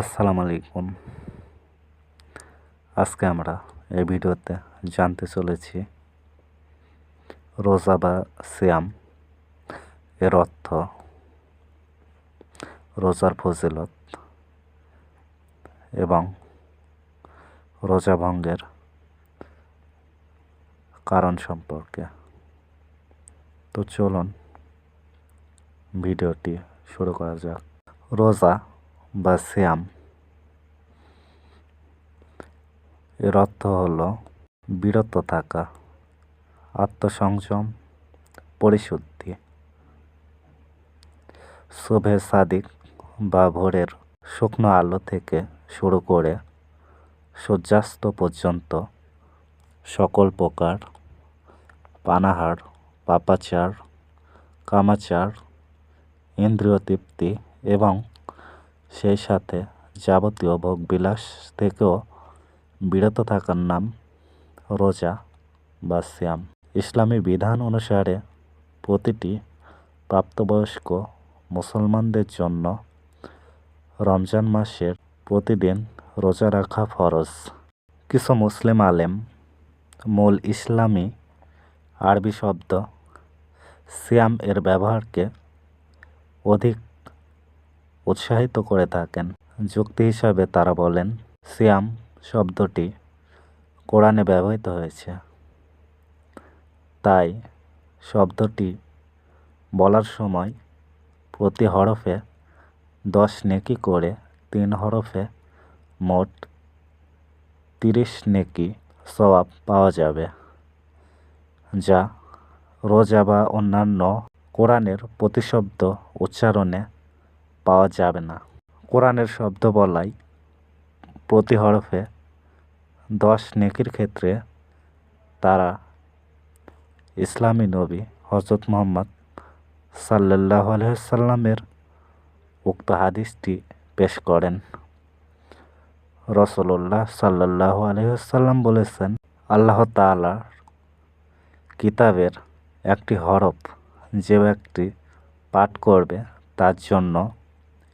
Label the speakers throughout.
Speaker 1: আসসালামু আলাইকুম। আজকে আমরা এই ভিডিওতে জানতে চলেছি রোজা বা শ্যাম এর অর্থ। রোজার ফজিলত এবং রোজা ভঙ্গের কারণ সম্পর্কে। তো চলুন ভিডিওটি শুরু করা যাক। রোজা বা সিয়াম এর অর্থ হল বিরত থাকা, আত্মসংযম, পরিশুদ্ধি। শুভে সাদিক বা ভোরের শুকনো আলো থেকে শুরু করে সূর্যাস্ত পর্যন্ত সকল প্রকার পানাহার, পাপাচার, কামাচার, ইন্দ্রিয় তৃপ্তি এবং সেই সাথে যাবতীয় ভোগবিলাস থেকেও বিরত থাকার নাম রোজা বা শ্যাম ইসলামী বিধান অনুসারে প্রতিটি প্রাপ্তবয়স্ক মুসলমানদের জন্য রমজান মাসের প্রতিদিন রোজা রাখা ফরজ। কিছু মুসলিম আলেম মূল ইসলামী আরবি শব্দ সিয়াম এর ব্যবহারকে অধিক উৎসাহিত করে থাকেন। যুক্তি হিসাবে তারা বলেন, সিয়াম শব্দটি কোরআনে ব্যবহৃত হয়েছে। তাই শব্দটি বলার সময় প্রতি হরফে দশ নেকি করে তিন হরফে মোট তিরিশ নেকি সওয়াব পাওয়া যাবে, যা রোজা বা অন্যান্য কোরআনের প্রতিশব্দ উচ্চারণে পাওয়া যাবে না। কোরআনের শব্দ বলাই প্রতি হরফে দশ নেকির ক্ষেত্রে তারা ইসলামী নবী হজরত মোহাম্মদ সাল্লাহ আলহামের উক্ত হাদিসটি পেশ করেন। রসল্লাহ সাল্লাহ আলহাম বলেছেন, আল্লাহ তালার কিতাবের একটি হরফ যে ব্যক্তি পাঠ করবে তার জন্য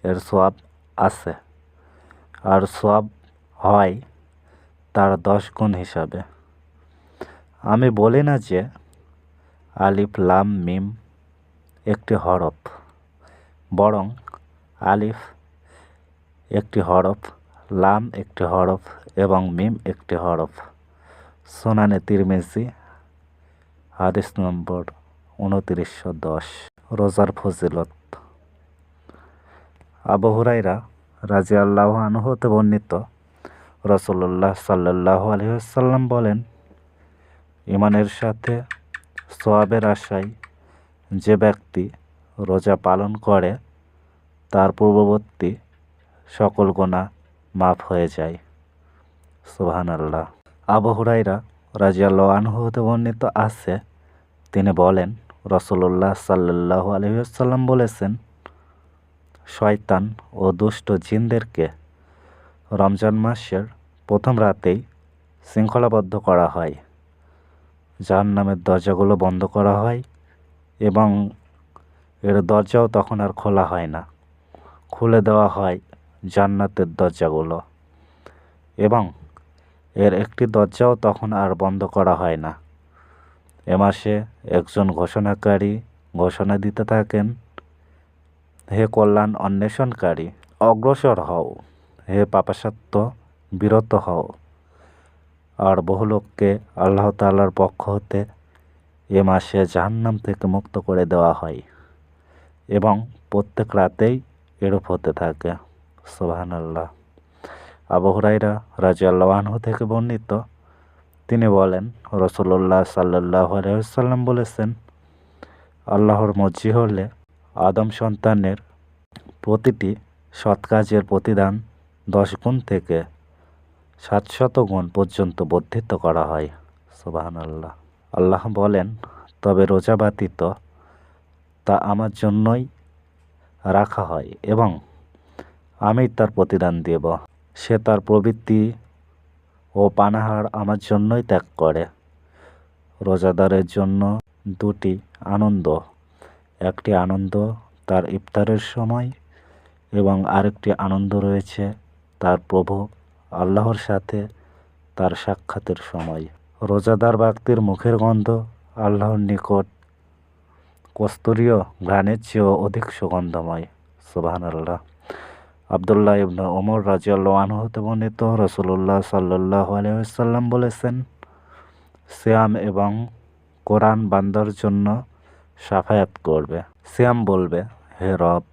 Speaker 1: এর সোয়াব আছে। আর সোয়াব হয় তার দশ গুণ হিসাবে। আমি বলি না যে আলিফ, লাম, মিম একটি হরফ, বরং আলিফ একটি হরফ, লাম একটি হরফ এবং মিম একটি হরফ। সোনানে তিরমেজি, হাদিস নম্বর উনতিরিশশো দশ, রোজার ফজিলত। আবু হুরাইরা রাজি আল্লাহ আনহতে বর্ণিত রসল্লাহ সাল্লাহ আলহিহাল্লাম বলেন ইমানের সাথে সোয়াবের আশায় যে ব্যক্তি রোজা পালন করে, তার পূর্ববর্তী সকল গোনা মাফ হয়ে যায়। সুবহান আল্লাহ আবু হুরাইরা রাজিয়াল্লাহ আনহুতে বর্ণিত আছে। তিনি বলেন রসল্লাহ সাল্লাহ আলহিহাল্লাম বলেছেন, শয়তান ও দুষ্ট জিনদেরকে রমজান মাসের প্রথম রাতেই শৃঙ্খলাবদ্ধ করা হয়। যার নামের দরজাগুলো বন্ধ করা হয় এবং এর দরজাও তখন আর খোলা হয় না। খুলে দেওয়া হয় জান্নাতের দরজাগুলো এবং এর একটি দরজাও তখন আর বন্ধ করা হয় না। এ মাসে একজন ঘোষণাকারী ঘোষণা দিতে থাকেন, হে কল্যাণ অন্বেষণকারী, অগ্রসর হও। হে পাপাসত্ব, বিরত হও। আর বহু লোককে আল্লাহ তাল্লার পক্ষ হতে এ মাসে জাহান্নাম থেকে মুক্ত করে দেওয়া হয় এবং প্রত্যেক রাতেই এরূপ হতে থাকে। সোহান আল্লাহ আবু হুরাইরা রাজি আল্লাহ থেকে বর্ণিত, তিনি বলেন রসল্লাহ সাল্লাহ আলসালাম বলেছেন, আল্লাহর মর্জি হলে আদম সন্তানের প্রতিটি সৎ কাজের প্রতিদান দশ গুণ থেকে সাতশত গুণ পর্যন্ত বর্ধিত করা হয়। সুবাহান আল্লাহ আল্লাহ বলেন, তবে রোজা ব্যতীত তা আমার জন্যই রাখা হয় এবং আমি তার প্রতিদান দেব। সে তার প্রবৃত্তি ও পানাহার আমার জন্যই ত্যাগ করে। রোজাদারের জন্য দুটি আনন্দ, একটি আনন্দ তার ইফতারের সময় এবং আরেকটি আনন্দ রয়েছে তার প্রভু আল্লাহর সাথে তার সাক্ষাতের সময়। রোজাদার ব্যক্তির মুখের গন্ধ আল্লাহর নিকট কস্তুরীয় ঘ্রাণের চেয়েও অধিক সুগন্ধময়। সুবাহান আল্লাহ আবদুল্লাহ ইবনে ওমর রাজিয়াল্লাহ আনহু হতে বর্ণিত রসুল্লাহ সাল্লাহ আলহাম বলেছেন শ্যাম এবং কোরআন বান্দার জন্য সাফায়াত করবে। শ্যাম বলবে, হে রব,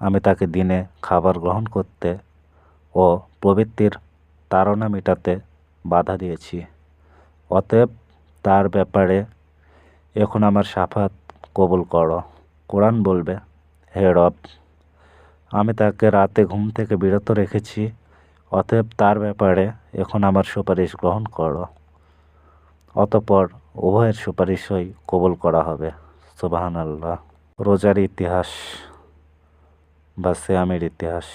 Speaker 1: আমি তাকে দিনে খাবার গ্রহণ করতে ও প্রবৃত্তির তাড়না মেটাতে বাধা দিয়েছি। অতএব তার ব্যাপারে এখন আমার সাফাত কবুল করো। কোরআন বলবে, হে রব, আমি তাকে রাতে ঘুম থেকে বিরত রেখেছি, অতএব তার ব্যাপারে এখন আমার সুপারিশ গ্রহণ করো। অতপর উভয়ের সুপারিশই কবুল করা হবে। সুবাহান আল্লাহ রোজার ইতিহাস বা শ্যামের ইতিহাস।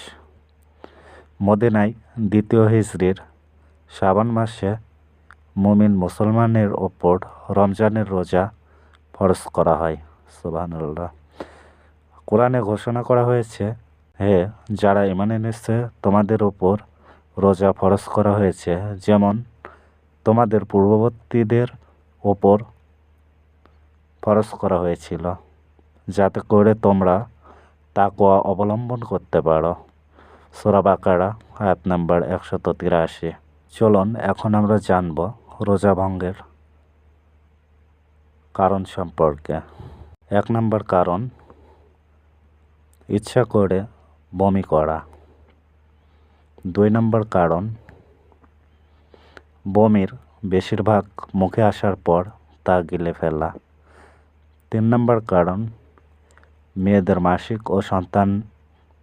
Speaker 1: মদিনায় দ্বিতীয় হিজড়ির শ্রাবণ মাসে মুমিন মুসলমানের ওপর রমজানের রোজা ফরজ করা হয়। সুবাহান আল্লাহ কোরআনে ঘোষণা করা হয়েছে, হে, যারা ইমান এনেছে, তোমাদের ওপর রোজা ফরজ করা হয়েছে। যেমন, তোমাদের পূর্ববর্তীদের ওপর ফরজ করা হয়েছিল, যাতে করে তোমরা তাকোয়া অবলম্বন করতে পারো। সোরা বাকারা, আয়াত নাম্বার একশত তিরাশি। চলুন, এখন আমরা জানব রোজা ভঙ্গের কারণ সম্পর্কে। এক নম্বর কারণ, ইচ্ছা করে বমি করা। দুই নম্বর কারণ, বমির বেশিরভাগ মুখে আসার পর তা গিলে ফেলা। তিন নম্বর কারণ, মেয়েদের মাসিক ও সন্তান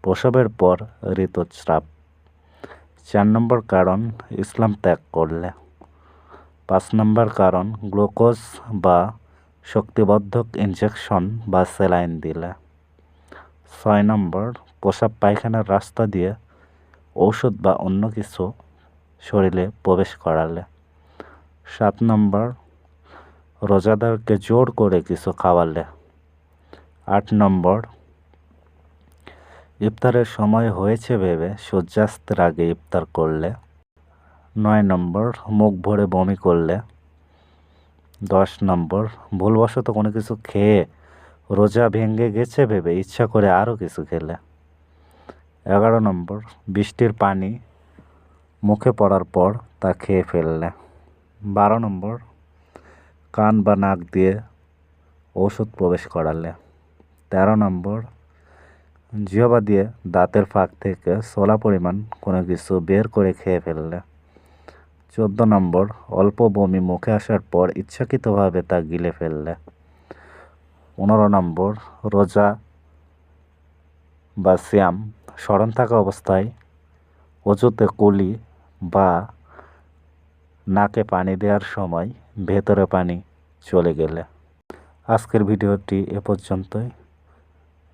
Speaker 1: প্রসবের পর ঋতুস্রাব। চার নম্বর কারণ, ইসলাম ত্যাগ করলে। পাঁচ নম্বর কারণ, গ্লুকোজ বা শক্তিবর্ধক ইনজেকশন বা স্যালাইন দিলে। ছয় নম্বর, প্রসাব পায়খানার রাস্তা দিয়ে ঔষধ বা অন্য কিছু শরীরে প্রবেশ করালে। সাত নম্বর, রোজাদারকে জোর করে কিছু খাওয়ালে। আট নম্বর ইফতারের সময় হয়েছে ভেবে সূর্যাস্তের আগে ইফতার করলে। নয় নম্বর, মুখ ভরে বমি করলে। দশ নম্বর, ভুলবশত কোনো কিছু খেয়ে রোজা ভেঙে গেছে ভেবে ইচ্ছা করে আরও কিছু খেলে। এগারো নম্বর, বৃষ্টির পানি মুখে পড়ার পর তা খেয়ে ফেললে। বারো নম্বর, কান বা নাক দিয়ে ওষুধ প্রবেশ করালে। তেরো নম্বর জিহবা দিয়ে দাঁতের ফাঁক থেকে সোলা পরিমাণ কোনো কিছু বের করে খেয়ে ফেললে। চোদ্দ নম্বর, অল্প বমি মুখে আসার পর ইচ্ছাকৃতভাবে তা গিলে ফেললে। পনেরো নম্বর, রোজা বা শ্যাম স্মরণ থাকা অবস্থায় অজুতে কুলি বা নাকে পানি দেওয়ার সময় ভেতরে পানি চলে গেলে। আজকের ভিডিওটি এ পর্যন্তই।